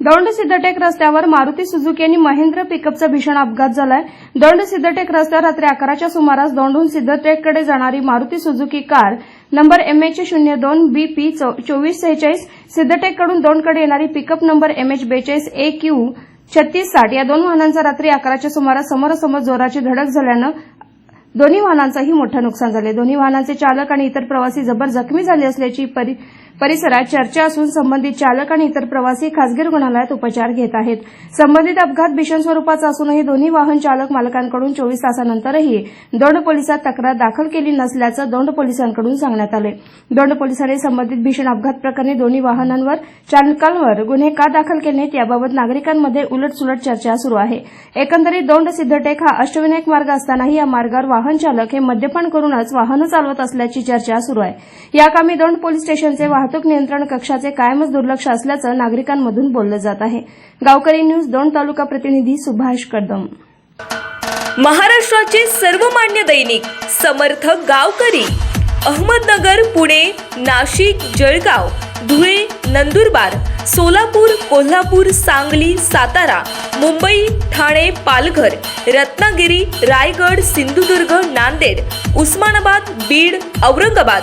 दौंड सिद्धटेक रस्त्यावर मारुती सुझुकी आणि महेंद्र पिकअपचा भीषण अपघात झालाय. दौंड सिद्धटेक रस्त्यावर रात्री अकराच्या सुमारास दौंडहून सिद्धटेककडे जाणारी Maruti Suzuki car number MH शून्य दोन बी पी चोवीस सेहेचाळीस सिद्धटेककडून दौंडकडे येणारी पिकअप नंबर एमएच बेचाळीस ए क्यू छत्तीस साठ या दोन वाहनांचा रात्री अकराच्या सुमारास समोरासमोर जोराची धडक झाल्यानं दोन्ही वाहनांचंही मोठं नुकसान झाले दोन्ही वाहनांचे चालक आणि इतर प्रवासी जबर जखमी झाले असल्याची परि- परिसरात चर्चा असून संबंधित चालक आणि इतर प्रवासी खासगी रुग्णालयात उपचार घेत आहेत. संबंधित अपघात भीषण स्वरूपाचा असूनही दोन्ही वाहन चालक मालकांकडून चोवीस तासानंतरही दौंड पोलिसात तक्रार दाखल केली नसल्याचं दौंड पोलिसांकडून सांगण्यात आले. दौंड पोलिसांनी संबंधित भीषण अपघात प्रकरणी दोन्ही वाहनांवर चालकांवर गुन्हे का दाखल केले याबाबत नागरिकांमध्ये उलटसुलट चर्चा सुरू आहे. एकंदरीत दौंड सिद्धटेक हा अष्टविनायक मार्ग असतानाही या मार्गावर वाहन चालक हे मद्यपान करूनच वाहनं चालवत असल्याची चर्चा सुरू आहे. या कामी दौंड पोलीस स्टेशनचे वाहतूक नियंत्रण कक्षाचे कायमच दुर्लक्ष असल्याचं नागरिकांमधून बोललं जात आहे. गावकरी न्यूज दोन तालुका प्रतिनिधी सुभाष कदम. महाराष्ट्राचे सर्वमान्य दैनिक समर्थ गावकरी अहमदनगर पुणे नाशिक जळगाव धुळे नंदुरबार सोलापूर कोल्हापूर सांगली सातारा मुंबई ठाणे पालघर रत्नागिरी रायगड सिंधुदुर्ग नांदेड उस्मानाबाद बीड औरंगाबाद